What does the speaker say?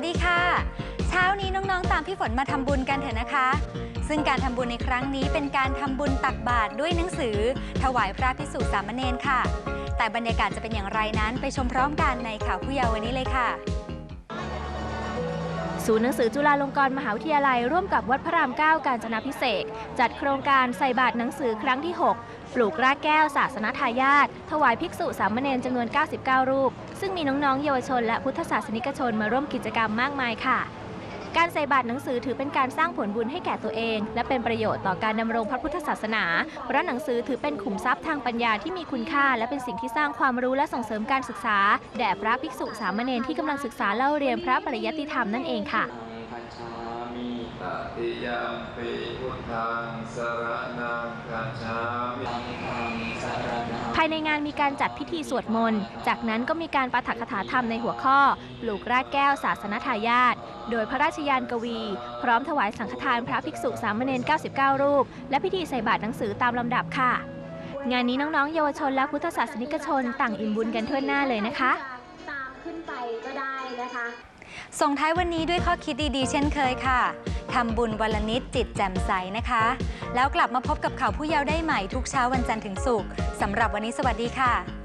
วัสดีค่ะ เช้านี้น้องๆ ตามพี่ฝนมาทำบุญกันเถอะนะคะ ซึ่งการทำบุญในครั้งนี้เป็นการทำบุญตักบาตรด้วยหนังสือ ถวายพระพิสุสามเณรค่ะ แต่บรรยากาศจะเป็นอย่างไรนั้นไปชมพร้อมกันในข่าวผู้เยาว์วันนี้เลยค่ะ ศูนย์หนังสือจุฬาลงกรณ์มหาวิทยาลัย ร่วมกับวัดพระราม9การจนาพิเศษจัดโครงการใส่บาตรหนังสือครั้งที่ 6 ปลูกรากแก้วศาสนทายาทถวายภิกษุสามเณรจำนวน 99 รูป ซึ่งมีน้องๆ เยาวชนและพุทธศาสนิกชนมาร่วมกิจกรรมมากมายค่ะ การใส่บาตรหนังสือถือเป็นการสร้างผลบุญให้แก่ตัวเอง และเป็นประโยชน์ต่อการดำรงพระพุทธศาสนาเพราะหนังสือถือเป็นขุมทรัพย์ทางปัญญาที่มีคุณค่า และเป็นสิ่งที่สร้างความรู้และส่งเสริมการศึกษา แด่พระภิกษุสามเณรที่กำลังศึกษาเล่าเรียนพระปริยัติธรรมนั่นเองค่ะพันชามิตติยมปิพุทธังสรณังคัจฉามิ ธัมมังสรณัง ภาย ในงานมีการจัดพิธีสวดมนต์ จากนั้นก็มีการปาฐกถาธรรมในหัวข้อ ปลูกรากแก้วศาสนทายาทโดยพระราชยานกวี พร้อมถวายสังฆทานพระภิกษุสามเณร99 รูป และพิธีใส่บาตรหนังสือตามลำดับค่ะ งานนี้น้องๆ เยาวชนและพุทธศาสนิกชนต่างอิ่มบุญกันทั่วหน้าเลยนะคะ ตามขึ้นไปก็ได้นะคะ ส่งท้ายวันนี้ด้วยข้อคิดดีๆ เช่นเคยค่ะ ทำบุญวันละนิดจิตแจ่มใสนะคะ แล้วกลับมาพบกับข่าวผู้เยาว์ได้ใหม่ทุกเช้าวันจันทร์ถึงศุกร์สำหรับวันนี้สวัสดีค่ะ